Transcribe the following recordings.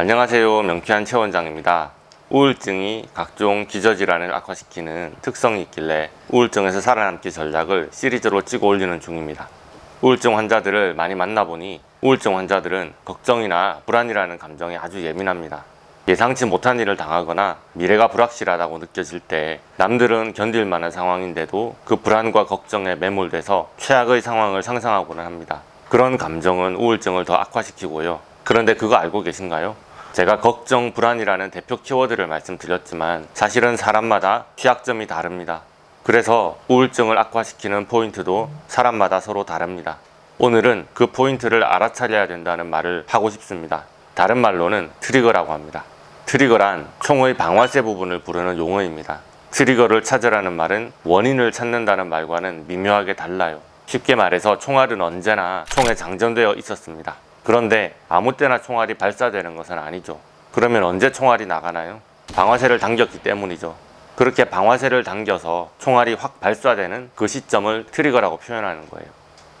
안녕하세요. 명쾌한 최 원장입니다. 우울증이 각종 기저질환을 악화시키는 특성이 있길래 우울증에서 살아남기 전략을 시리즈로 찍어 올리는 중입니다. 우울증 환자들을 많이 만나보니 우울증 환자들은 걱정이나 불안이라는 감정에 아주 예민합니다. 예상치 못한 일을 당하거나 미래가 불확실하다고 느껴질 때 남들은 견딜 만한 상황인데도 그 불안과 걱정에 매몰돼서 최악의 상황을 상상하고는 합니다. 그런 감정은 우울증을 더 악화시키고요. 그런데 그거 알고 계신가요? 제가 걱정, 불안이라는 대표 키워드를 말씀드렸지만 사실은 사람마다 취약점이 다릅니다. 그래서 우울증을 악화시키는 포인트도 사람마다 서로 다릅니다. 오늘은 그 포인트를 알아차려야 된다는 말을 하고 싶습니다. 다른 말로는 트리거라고 합니다. 트리거란 총의 방아쇠 부분을 부르는 용어입니다. 트리거를 찾으라는 말은 원인을 찾는다는 말과는 미묘하게 달라요. 쉽게 말해서 총알은 언제나 총에 장전되어 있었습니다. 그런데 아무 때나 총알이 발사되는 것은 아니죠. 그러면 언제 총알이 나가나요? 방아쇠를 당겼기 때문이죠. 그렇게 방아쇠를 당겨서 총알이 확 발사되는 그 시점을 트리거라고 표현하는 거예요.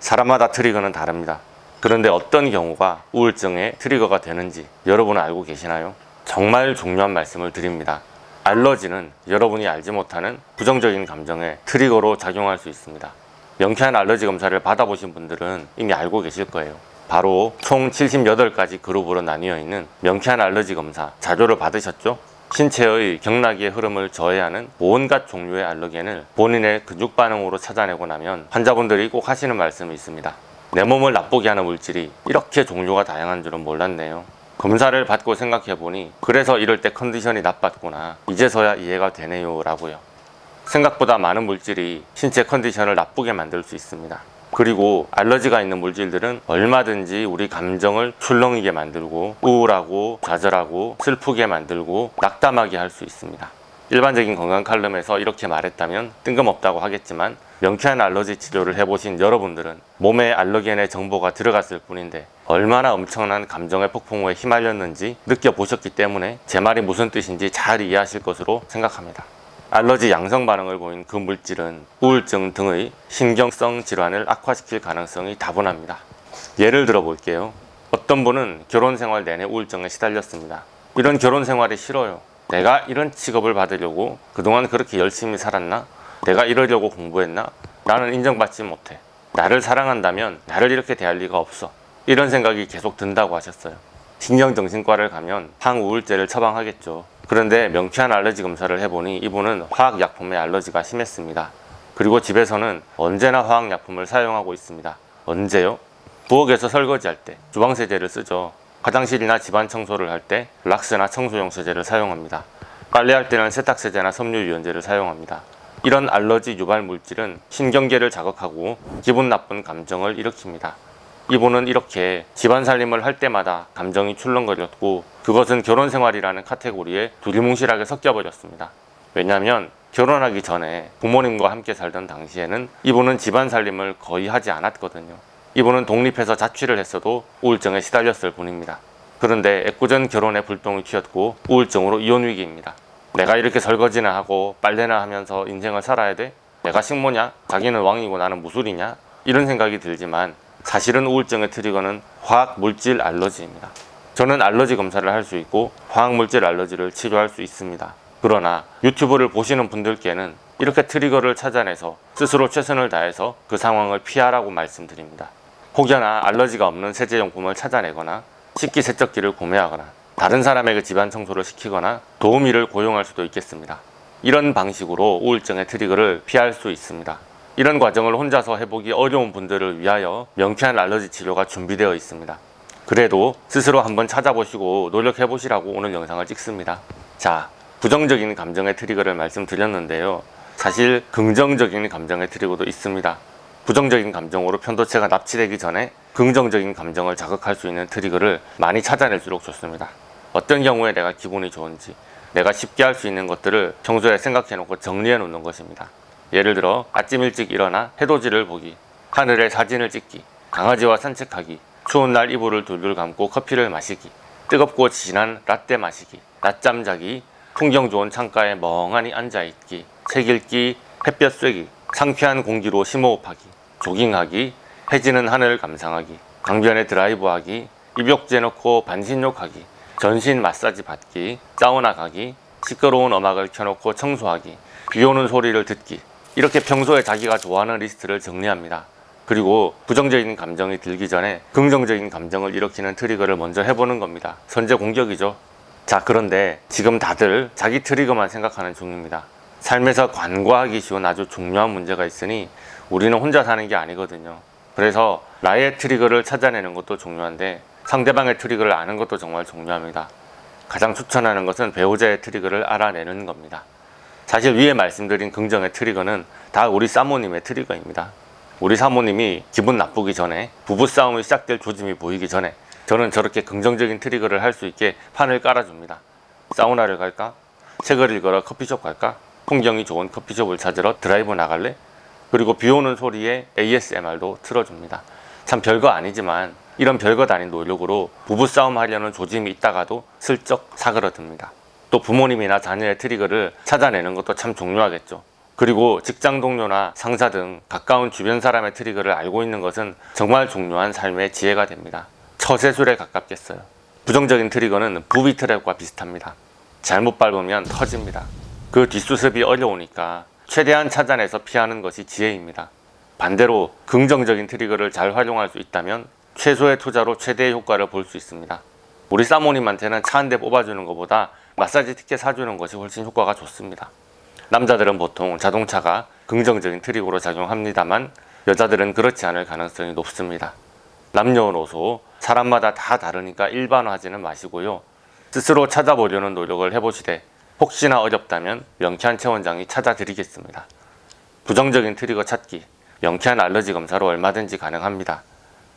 사람마다 트리거는 다릅니다. 그런데 어떤 경우가 우울증의 트리거가 되는지 여러분은 알고 계시나요? 정말 중요한 말씀을 드립니다. 알러지는 여러분이 알지 못하는 부정적인 감정의 트리거로 작용할 수 있습니다. 명쾌한 알러지 검사를 받아보신 분들은 이미 알고 계실 거예요. 바로 총 78가지 그룹으로 나뉘어 있는 명쾌한 알러지 검사 자료를 받으셨죠? 신체의 경락의 흐름을 저해하는 온갖 종류의 알러겐을 본인의 근육 반응으로 찾아내고 나면 환자분들이 꼭 하시는 말씀이 있습니다. 내 몸을 나쁘게 하는 물질이 이렇게 종류가 다양한 줄은 몰랐네요. 검사를 받고 생각해보니 그래서 이럴 때 컨디션이 나빴구나. 이제서야 이해가 되네요. 라고요. 생각보다 많은 물질이 신체 컨디션을 나쁘게 만들 수 있습니다. 그리고 알러지가 있는 물질들은 얼마든지 우리 감정을 출렁이게 만들고 우울하고 좌절하고 슬프게 만들고 낙담하게 할 수 있습니다. 일반적인 건강 칼럼에서 이렇게 말했다면 뜬금없다고 하겠지만 명쾌한 알러지 치료를 해보신 여러분들은 몸에 알러겐의 정보가 들어갔을 뿐인데 얼마나 엄청난 감정의 폭풍우에 휘말렸는지 느껴보셨기 때문에 제 말이 무슨 뜻인지 잘 이해하실 것으로 생각합니다. 알러지 양성 반응을 보인 그 물질은 우울증 등의 신경성 질환을 악화시킬 가능성이 다분합니다. 예를 들어 볼게요. 어떤 분은 결혼 생활 내내 우울증에 시달렸습니다. 이런 결혼 생활이 싫어요. 내가 이런 직업을 받으려고 그동안 그렇게 열심히 살았나? 내가 이러려고 공부했나? 나는 인정받지 못해. 나를 사랑한다면 나를 이렇게 대할 리가 없어. 이런 생각이 계속 든다고 하셨어요. 신경정신과를 가면 항우울제를 처방하겠죠. 그런데 명쾌한 알러지 검사를 해보니 이분은 화학약품에 알러지가 심했습니다. 그리고 집에서는 언제나 화학약품을 사용하고 있습니다. 언제요? 부엌에서 설거지할 때 주방세제를 쓰죠. 화장실이나 집안 청소를 할 때 락스나 청소용 세제를 사용합니다. 빨래할 때는 세탁세제나 섬유유연제를 사용합니다. 이런 알러지 유발 물질은 신경계를 자극하고 기분 나쁜 감정을 일으킵니다. 이분은 이렇게 집안 살림을 할 때마다 감정이 출렁거렸고 그것은 결혼 생활이라는 카테고리에 두리뭉실하게 섞여버렸습니다. 왜냐하면 결혼하기 전에 부모님과 함께 살던 당시에는 이분은 집안 살림을 거의 하지 않았거든요. 이분은 독립해서 자취를 했어도 우울증에 시달렸을 뿐입니다. 그런데 애꿎은 결혼에 불똥이 튀었고 우울증으로 이혼 위기입니다. 내가 이렇게 설거지나 하고 빨래나 하면서 인생을 살아야 돼? 내가 식모냐? 자기는 왕이고 나는 무술이냐? 이런 생각이 들지만 사실은 우울증의 트리거는 화학 물질 알러지입니다. 저는 알러지 검사를 할 수 있고 화학 물질 알러지를 치료할 수 있습니다. 그러나 유튜브를 보시는 분들께는 이렇게 트리거를 찾아내서 스스로 최선을 다해서 그 상황을 피하라고 말씀드립니다. 혹여나 알러지가 없는 세제용품을 찾아내거나 식기세척기를 구매하거나 다른 사람에게 집안 청소를 시키거나 도우미를 고용할 수도 있겠습니다. 이런 방식으로 우울증의 트리거를 피할 수 있습니다. 이런 과정을 혼자서 해보기 어려운 분들을 위하여 명쾌한 알러지 치료가 준비되어 있습니다. 그래도 스스로 한번 찾아보시고 노력해 보시라고 오늘 영상을 찍습니다. 자, 부정적인 감정의 트리거를 말씀드렸는데요. 사실 긍정적인 감정의 트리거도 있습니다. 부정적인 감정으로 편도체가 납치되기 전에 긍정적인 감정을 자극할 수 있는 트리거를 많이 찾아낼수록 좋습니다. 어떤 경우에 내가 기분이 좋은지, 내가 쉽게 할 수 있는 것들을 평소에 생각해 놓고 정리해 놓는 것입니다. 예를 들어 아침 일찍 일어나 해돋이를 보기, 하늘에 사진을 찍기, 강아지와 산책하기, 추운 날 이불을 둘둘 감고 커피를 마시기, 뜨겁고 진한 라떼 마시기, 낮잠 자기, 풍경 좋은 창가에 멍하니 앉아 있기, 책 읽기, 햇볕 쐬기, 상쾌한 공기로 심호흡하기, 조깅하기, 해지는 하늘 감상하기, 강변에 드라이브하기, 입욕제 넣고 반신욕하기, 전신 마사지 받기, 사우나 가기, 시끄러운 음악을 켜놓고 청소하기, 비 오는 소리를 듣기. 이렇게 평소에 자기가 좋아하는 리스트를 정리합니다. 그리고 부정적인 감정이 들기 전에 긍정적인 감정을 일으키는 트리거를 먼저 해보는 겁니다. 선제 공격이죠. 자, 그런데 지금 다들 자기 트리거만 생각하는 중입니다. 삶에서 관과하기 쉬운 아주 중요한 문제가 있으니 우리는 혼자 사는 게 아니거든요. 그래서 나의 트리거를 찾아내는 것도 중요한데 상대방의 트리거를 아는 것도 정말 중요합니다. 가장 추천하는 것은 배우자의 트리거를 알아내는 겁니다. 사실 위에 말씀드린 긍정의 트리거는 다 우리 사모님의 트리거입니다. 우리 사모님이 기분 나쁘기 전에 부부싸움이 시작될 조짐이 보이기 전에 저는 저렇게 긍정적인 트리거를 할 수 있게 판을 깔아줍니다. 사우나를 갈까? 책을 읽으러 커피숍 갈까? 풍경이 좋은 커피숍을 찾으러 드라이브 나갈래? 그리고 비 오는 소리에 ASMR도 틀어줍니다. 참 별거 아니지만 이런 별것 아닌 노력으로 부부싸움 하려는 조짐이 있다가도 슬쩍 사그러듭니다. 또 부모님이나 자녀의 트리거를 찾아내는 것도 참 중요하겠죠. 그리고 직장 동료나 상사 등 가까운 주변 사람의 트리거를 알고 있는 것은 정말 중요한 삶의 지혜가 됩니다. 처세술에 가깝겠어요. 부정적인 트리거는 부비 트랩과 비슷합니다. 잘못 밟으면 터집니다. 그 뒷수습이 어려우니까 최대한 찾아내서 피하는 것이 지혜입니다. 반대로 긍정적인 트리거를 잘 활용할 수 있다면 최소의 투자로 최대의 효과를 볼 수 있습니다. 우리 사모님한테는 차 한 대 뽑아주는 것보다 마사지 티켓 사주는 것이 훨씬 효과가 좋습니다. 남자들은 보통 자동차가 긍정적인 트리거로 작용합니다만 여자들은 그렇지 않을 가능성이 높습니다. 남녀노소 사람마다 다 다르니까 일반화하지는 마시고요. 스스로 찾아보려는 노력을 해보시되 혹시나 어렵다면 명쾌한 체원장이 찾아드리겠습니다. 부정적인 트리거 찾기, 명쾌한 알러지 검사로 얼마든지 가능합니다.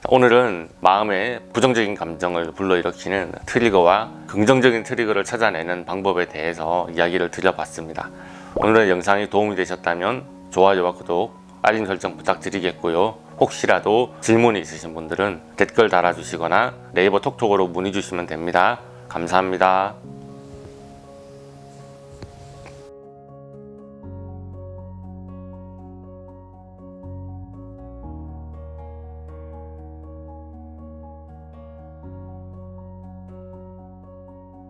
오늘은 마음에 부정적인 감정을 불러일으키는 트리거와 긍정적인 트리거를 찾아내는 방법에 대해서 이야기를 드려봤습니다. 오늘의 영상이 도움이 되셨다면 좋아요와 구독, 알림 설정 부탁드리겠고요. 혹시라도 질문이 있으신 분들은 댓글 달아주시거나 네이버 톡톡으로 문의 주시면 됩니다. 감사합니다.